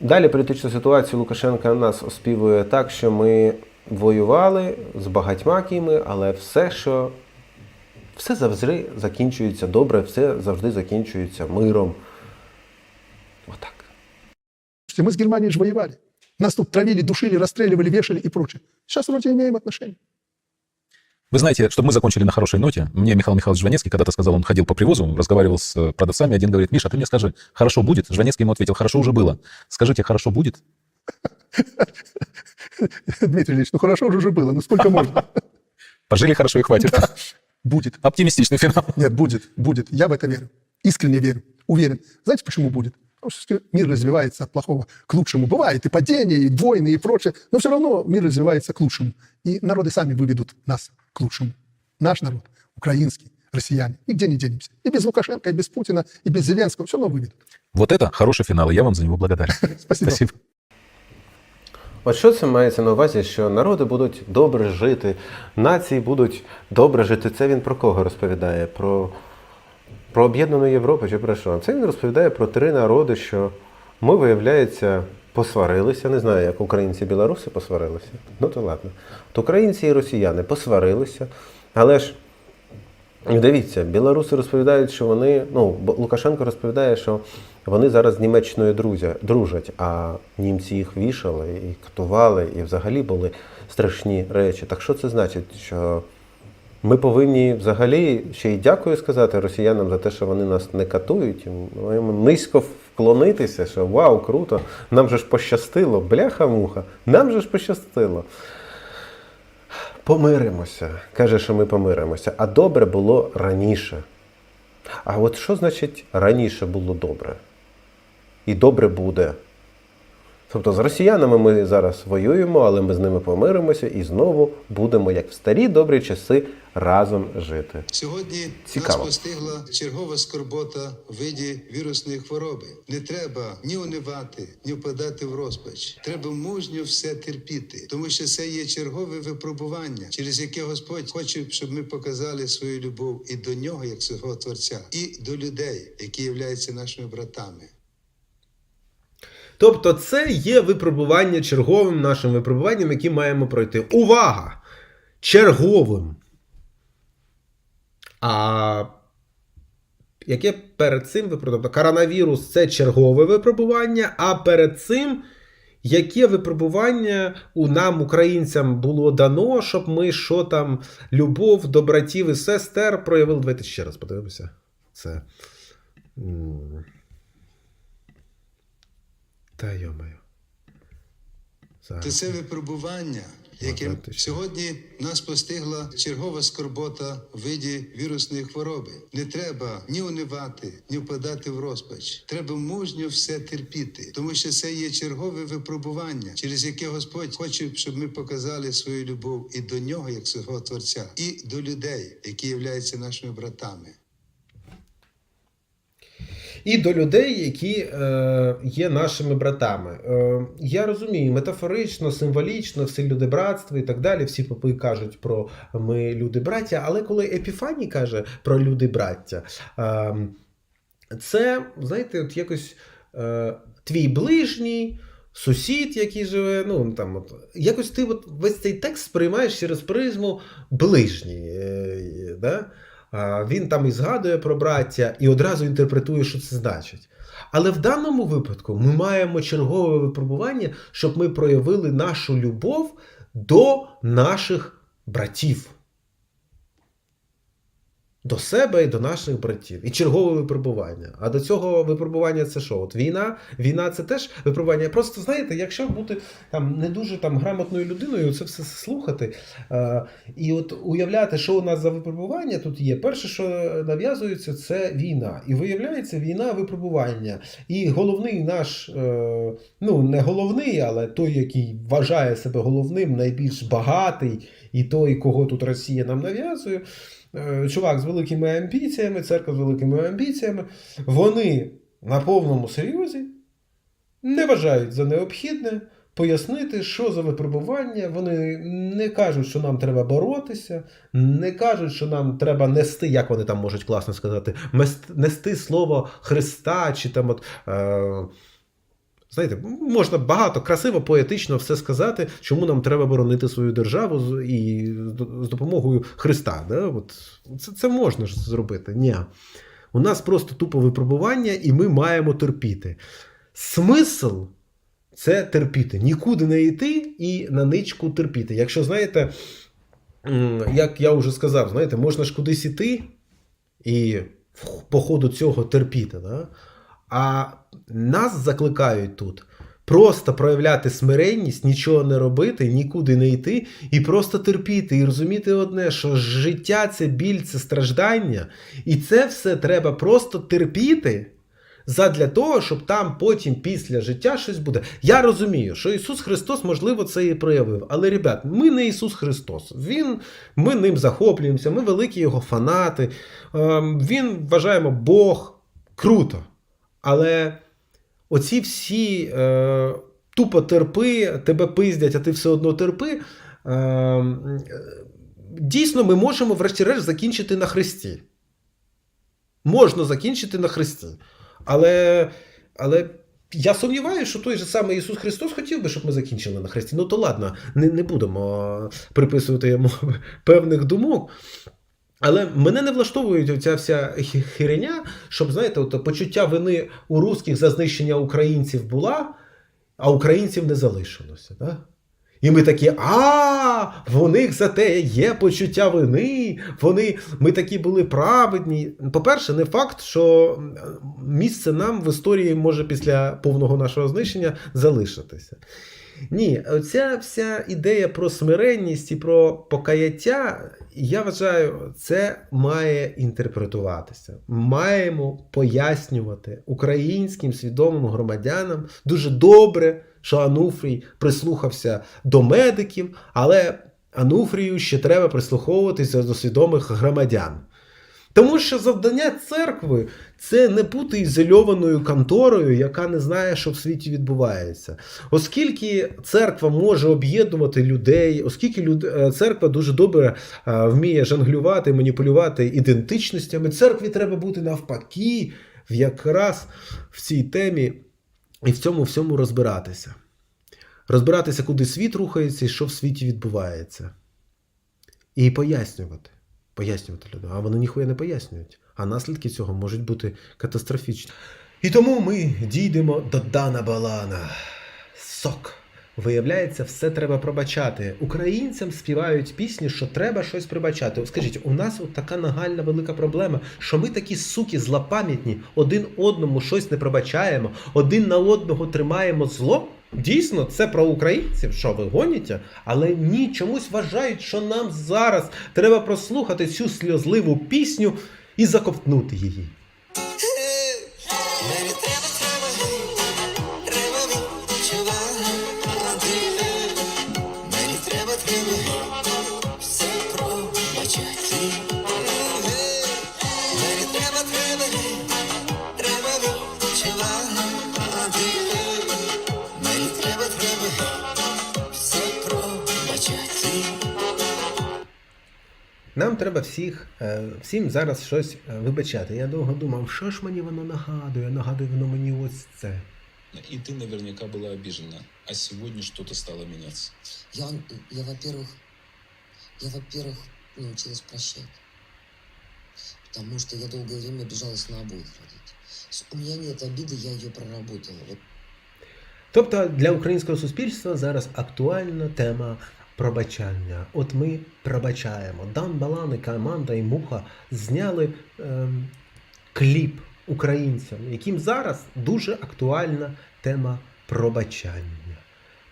Далі політичну ситуацію Лукашенка нас оспівує так, що ми воювали з багатьма кими, але все, що все завжди закінчується добре, все завжди закінчується миром. Отак. Мы с Германией же воевали. Нас тут травили, душили, расстреливали, вешали и прочее. Сейчас вроде имеем отношения. Вы знаете, чтобы мы закончили на хорошей ноте, мне Михаил Михайлович Жванецкий когда-то сказал, он ходил по привозу, разговаривал с продавцами, один говорит, Миша, ты мне скажи, хорошо будет? Жванецкий ему ответил, хорошо уже было. Скажите, хорошо будет? Дмитрий Ильич, ну хорошо же уже было, ну сколько можно? Пожили хорошо и хватит. Будет. Оптимистичный финал. Нет, будет, будет. Я в это верю. Искренне верю. Уверен. Знаете, почему будет? Потому что мир развивается от плохого к лучшему. Бывает и падения, и войны, и прочее. Но все равно мир развивается к лучшему. И народы сами выведут нас к лучшему. Наш народ, украинский, россияне. Нигде не денемся. И без Лукашенко, и без Путина, и без Зеленского все равно выведут. Вот это хороший финал, и я вам за него благодарен. Спасибо. Спасибо. От що це мається на увазі, що народи будуть добре жити, нації будуть добре жити. Це він про кого розповідає? Про, про об'єднану Європу чи про що? Це він розповідає про три народи, що ми, виявляється, посварилися. Не знаю, як українці і білоруси посварилися. Ну то ладно. От українці і росіяни посварилися. Але ж Дивіться, білоруси розповідають, що вони. Ну, Лукашенко розповідає, що вони зараз з Німеччиною друзя, дружать, а німці їх вішали і катували, і взагалі були страшні речі. Так що це значить? Що ми повинні взагалі ще й дякую сказати росіянам за те, що вони нас не катують. Ми низько вклонитися, що вау, круто, нам же ж пощастило, бляха-муха, нам же ж пощастило. Помиримося. Каже, що ми помиримося. А добре було раніше. А от що значить раніше було добре? І добре буде. Тобто з росіянами ми зараз воюємо, але ми з ними помиримося і знову будемо, як в старі добрі часи, разом жити. Сьогодні Цікаво. нас постигла чергова скорбота в виді вірусної хвороби. Не треба ні унивати, ні впадати в розпач. Треба мужньо все терпіти, тому що це є чергове випробування, через яке Господь хоче, щоб ми показали свою любов і до нього, як свого творця, і до людей, які являються нашими братами. Тобто, це є випробування черговим нашим випробуванням, яке маємо пройти. Увага! Черговим. А яке перед цим випробування? Тобто коронавірус це чергове випробування, а перед цим. Яке випробування у нам, українцям, було дано, щоб ми що там, любов до братів і сестер проявили? Давайте ще раз подивимося. Це. Та йомаю. То це випробування, яке сьогодні нас постигла чергова скорбота в виді вірусної хвороби. Не треба ні унивати, ні впадати в розпач. Треба мужньо все терпіти, тому що це є чергове випробування, через яке Господь хоче, щоб ми показали свою любов і до нього, як свого творця, і до людей, які являються нашими братами. І до людей, які е, є нашими братами. Е, я розумію, метафорично, символічно, всі люди братства і так далі. Всі попи кажуть про ми люди браття, але коли Епіфаній каже про люди браття, е, це, знаєте, от якось е, твій ближній. Сусід, який живе, ну там от якось ти от весь цей текст сприймаєш через призму ближній. Е, да? А, Він там і згадує про браття, і одразу інтерпретує, що це значить. Але в даному випадку ми маємо чергове випробування, щоб ми проявили нашу любов до наших братів. До себе і до наших братів. І чергове випробування. А до цього випробування це що? От війна, війна це теж випробування. Просто знаєте, якщо бути там не дуже там грамотною людиною, це все слухати. Е, і от уявляти, що у нас за випробування тут є. Перше, що нав'язується, це війна. І виявляється, війна випробування. І головний наш, е, ну не головний, але той, який вважає себе головним, найбільш багатий, і той, кого тут Росія нам нав'язує. Е, Чувак з великими амбіціями, церква з великими амбіціями, вони на повному серйозі не вважають за необхідне пояснити, що за випробування. Вони не кажуть, що нам треба боротися, не кажуть, що нам треба нести, як вони там можуть класно сказати, нести слово Христа чи там от. Е- Знаєте, можна багато красиво, поетично все сказати, чому нам треба боронити свою державу і з допомогою Христа. Да? От, це, це можна ж зробити. Ні. У нас просто тупо випробування, і ми маємо терпіти. Смисл це терпіти. Нікуди не йти і на ничку терпіти. Якщо знаєте, як я вже сказав, знаєте, можна ж кудись іти і по ходу цього терпіти. Да? А нас закликають тут просто проявляти смиренність, нічого не робити, нікуди не йти, і просто терпіти, і розуміти одне, що життя це біль, це страждання, і це все треба просто терпіти. Задля того, щоб там потім після життя щось буде. Я розумію, що Ісус Христос, можливо, це і проявив. Але, ребят, ми не Ісус Христос. Він, ми ним захоплюємося, ми великі його фанати. Ем, Він вважаємо Бог круто. Але оці всі е, тупо терпи, тебе пиздять, а ти все одно терпи. Е, дійсно, ми можемо, врешті-решт, закінчити на Христі. Можна закінчити на Христі. Але, але я сумніваюся, що той же самий Ісус Христос хотів би, щоб ми закінчили на Христі. Ну то ладно, не, не будемо приписувати йому певних думок. Але мене не влаштовує ця вся хі- щоб, знаєте, от почуття вини у русських за знищення українців була, а українців не залишилося. Да? І ми такі, а в них за те є почуття вини. Вони, ми такі були праведні. По-перше, не факт, що місце нам в історії може після повного нашого знищення залишитися. Ні, оця вся ідея про смиренність і про покаяття, я вважаю, це має інтерпретуватися. Маємо пояснювати українським свідомим громадянам дуже добре, що Ануфрій прислухався до медиків, але Ануфрію ще треба прислуховуватися до свідомих громадян. Тому що завдання церкви це не бути ізольованою конторою, яка не знає, що в світі відбувається. Оскільки церква може об'єднувати людей, оскільки люд... е, церква дуже добре е, вміє жонглювати, маніпулювати ідентичностями, церкві треба бути навпаки, якраз в цій темі і в цьому всьому розбиратися. Розбиратися, куди світ рухається і що в світі відбувається. І пояснювати. Пояснювати людям. А вони ніхуя не пояснюють. А наслідки цього можуть бути катастрофічні. І тому ми дійдемо до Дана Балана. Сок. Виявляється, все треба пробачати. Українцям співають пісні, що треба щось пробачати. Скажіть, у нас от така нагальна велика проблема, що ми такі суки злопам'ятні, один одному щось не пробачаємо, один на одного тримаємо зло. Дійсно, це про українців, що ви гоніте, але ні, чомусь вважають, що нам зараз треба прослухати цю сльозливу пісню і заковтнути її. Нам треба всіх, е, всім зараз щось е, вибачати. Я довго думав, що ж мені воно нагадує? Нагадує воно мені ось це. И ты наверняка была обижена. А сегодня что-то стало меняться. Я, я, во-первых, я, во-первых, научилась прощать. Потому что я долгое время обижалась на обоих родителей. С- У меня нет обиды, я ее проработала. Вот Тобто для українського суспільства зараз актуальна тема пробачання. От ми пробачаємо. Дан Балан і команда і Муха зняли ем, кліп українцям, яким зараз дуже актуальна тема пробачання.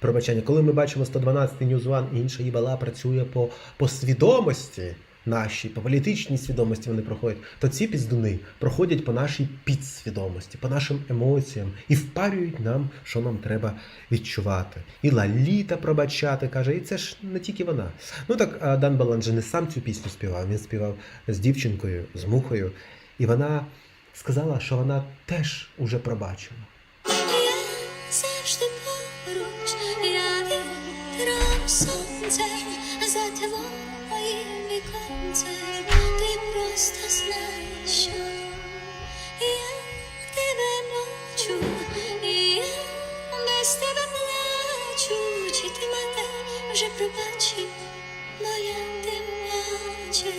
Пробачання. Коли ми бачимо 112 News One і інша їбала працює по, по свідомості нашій, по політичній свідомості вони проходять, то ці піздуни проходять по нашій підсвідомості, по нашим емоціям і впарюють нам, що нам треба відчувати. І Лаліта пробачати каже, і це ж не тільки вона. Ну так Дан Балан же не сам цю пісню співав, він співав з дівчинкою, з мухою, і вона сказала, що вона теж уже пробачила. завжди мене вже пробачив, бо я тим паче.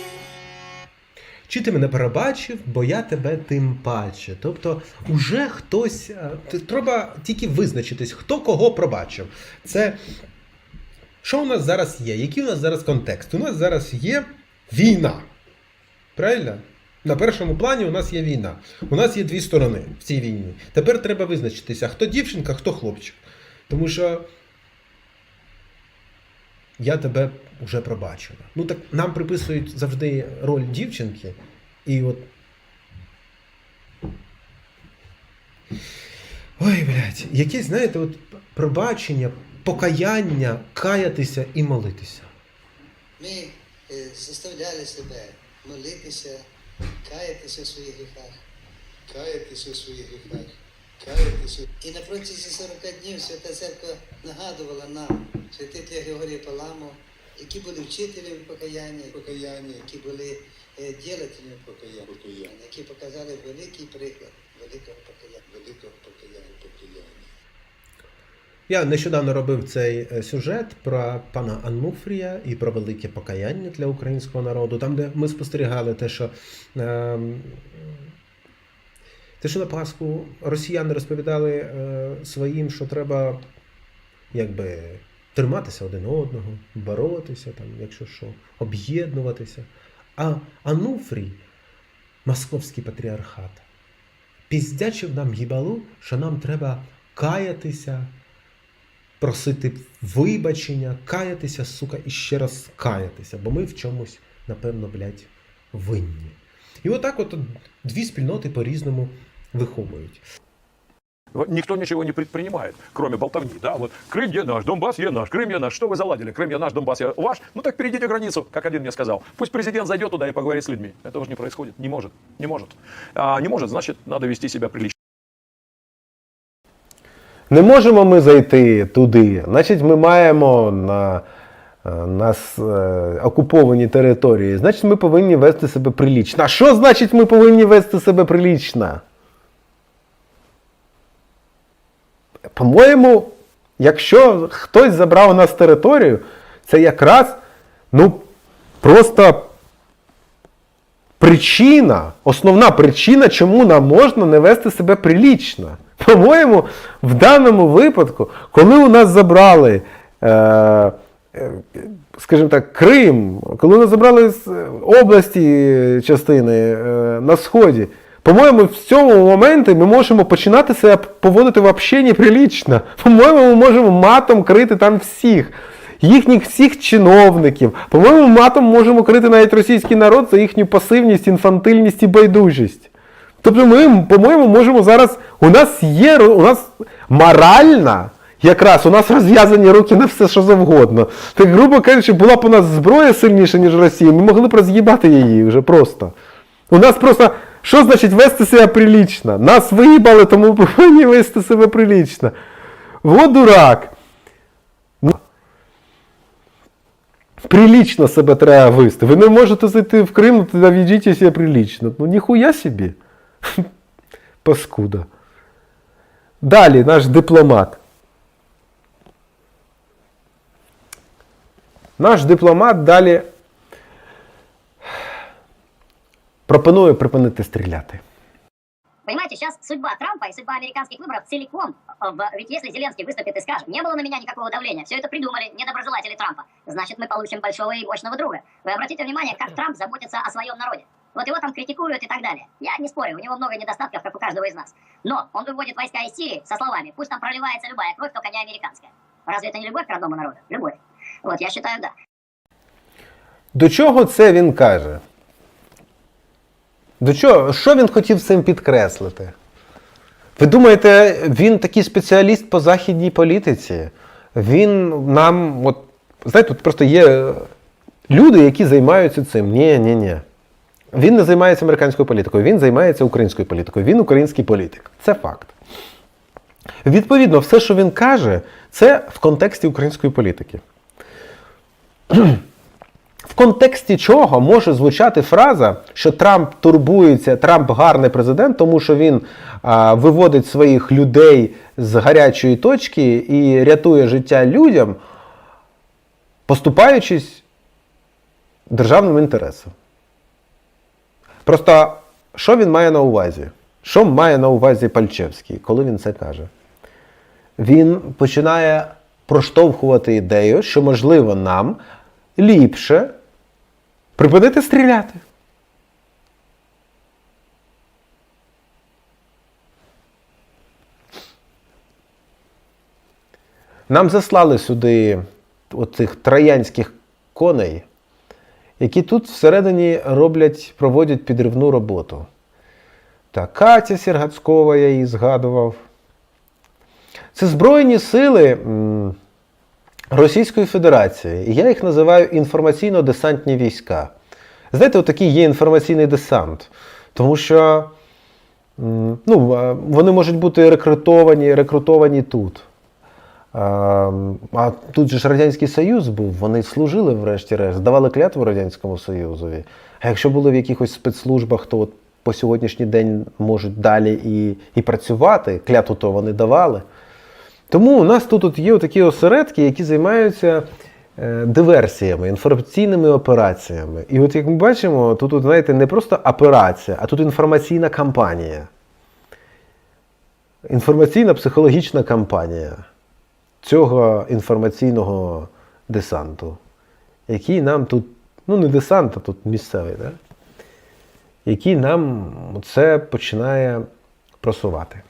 Чи ти мене перебачив, бо я тебе тим паче. Тобто, уже хтось. е, Треба тільки визначитись, хто кого пробачив. Це що у нас зараз є? Який у нас зараз контекст? У нас зараз є війна. Правильно? На першому плані у нас є війна. У нас є дві сторони в цій війні. Тепер треба визначитися, хто дівчинка, хто хлопчик. Тому що я тебе вже пробачила. Ну так нам приписують завжди роль дівчинки, і от. Ой, блядь, якесь, знаєте, от пробачення, покаяння, каятися і молитися. Ми е, заставляли себе молитися, каятися у своїх гріхах, каятися у своїх гріхах, каятися. І на протязі 40 днів Свята Церква нагадувала нам святителя Григорія Паламу, які були вчителями покаяння, покаяння, які були е, ділителями покаяння, покаяння, які показали великий приклад великого покаяння, великого покаяння, покаяння. Я нещодавно робив цей е, сюжет про пана Аннуфрія і про велике покаяння для українського народу, там, де ми спостерігали те, що. ем, те, що на Пасху росіяни розповідали е, своїм, що треба якби триматися один одного, боротися, там, якщо що, об'єднуватися. А Ануфрій, московський патріархат, піздячив нам їбалу, що нам треба каятися, просити вибачення, каятися, сука, і ще раз каятися, бо ми в чомусь, напевно, блядь, винні. І отак от дві спільноти по-різному виховують. Вот Никто ничего не предпринимает, кроме болтовни. Да? Вот Крым я наш, Донбасс я наш, Крым я наш. Что вы заладили? Крым я наш, Донбасс я ваш. Ну так перейдите границу, как один мне сказал. Пусть президент зайдет туда и поговорит с людьми. Этого же не происходит. Не может. Не может. А не может, значит, надо вести себя прилично. Не можемо ми зайти туди. Значить, ми маємо на, е, на с- е, окупованій території. Значить, ми повинні вести себе прилічно. А що значить ми повинні вести себе прилічно? По-моєму, якщо хтось забрав у нас територію, це якраз ну, просто причина, основна причина, чому нам можна не вести себе прилічно. По-моєму, в даному випадку, коли у нас забрали, е, е, скажімо так, Крим, коли у нас забрали е, області частини е, на Сході, по-моєму, в цьому моменті ми можемо починати себе поводити взагалі неприлічно. По-моєму, ми можемо матом крити там всіх їхніх всіх чиновників. По-моєму, матом можемо крити навіть російський народ за їхню пасивність, інфантильність і байдужість. Тобто ми, по-моєму, можемо зараз. У нас є у нас моральна, якраз у нас розв'язані руки на все, що завгодно. Так, грубо кажучи, була б у нас зброя сильніша, ніж Росія, ми могли б роз'їбати її вже просто. У нас просто. Що значить вести себе прилічно? Нас виїбали, тому ми повинні вести себе прилічно. Вот дурак. Прилічно себе треба вести. Ви не можете зайти в Крим, тоді ведіть себе прилічно. Ну ніхуя собі. Паскуда. Далі наш дипломат. Наш дипломат далі пропонує припинити стріляти. Понимаете, сейчас судьба Трампа и судьба американских выборов целиком, э, в- ведь если Зеленский выступит и скажет, не было на меня никакого давления, все это придумали недоброжелатели Трампа, значит мы получим большого и мощного друга. Вы обратите внимание, как Трамп заботится о своем народе. Вот его там критикуют и так далее. Я не спорю, у него много недостатков, как у каждого из нас. Но он выводит войска из Сирии со словами, пусть там проливается любая кровь, только не американская. Разве это не любовь к родному народу? Любовь. Вот, я считаю, да. До чого це він каже? До чого? Що він хотів цим підкреслити? Ви думаєте, він такий спеціаліст по західній політиці? Він нам, от, знаєте, тут просто є люди, які займаються цим. Ні, ні, ні. Він не займається американською політикою, він займається українською політикою. Він український політик. Це факт. Відповідно, все, що він каже, це в контексті української політики. В контексті чого може звучати фраза, що Трамп турбується, Трамп гарний президент, тому що він а, виводить своїх людей з гарячої точки і рятує життя людям, поступаючись державним інтересам. Просто що він має на увазі? Що має на увазі Пальчевський, коли він це каже? Він починає проштовхувати ідею, що можливо нам ліпше припинити стріляти. Нам заслали сюди оцих троянських коней, які тут всередині роблять, проводять підривну роботу. Та Катя Сергацькова, я її згадував. Це Збройні сили Російської Федерації. І я їх називаю інформаційно-десантні війська. Знаєте, отакий є інформаційний десант. Тому що ну, вони можуть бути рекрутовані, рекрутовані тут. А, тут же ж Радянський Союз був, вони служили врешті-решт, давали клятву Радянському Союзові. А якщо були в якихось спецслужбах, то от по сьогоднішній день можуть далі і, і працювати, клятву то вони давали. Тому у нас тут от є такі осередки, які займаються е, диверсіями, інформаційними операціями. І от як ми бачимо, тут, от, знаєте, не просто операція, а тут інформаційна кампанія. Інформаційна психологічна кампанія цього інформаційного десанту, який нам тут, ну не десант, а тут місцевий, да? який нам це починає просувати.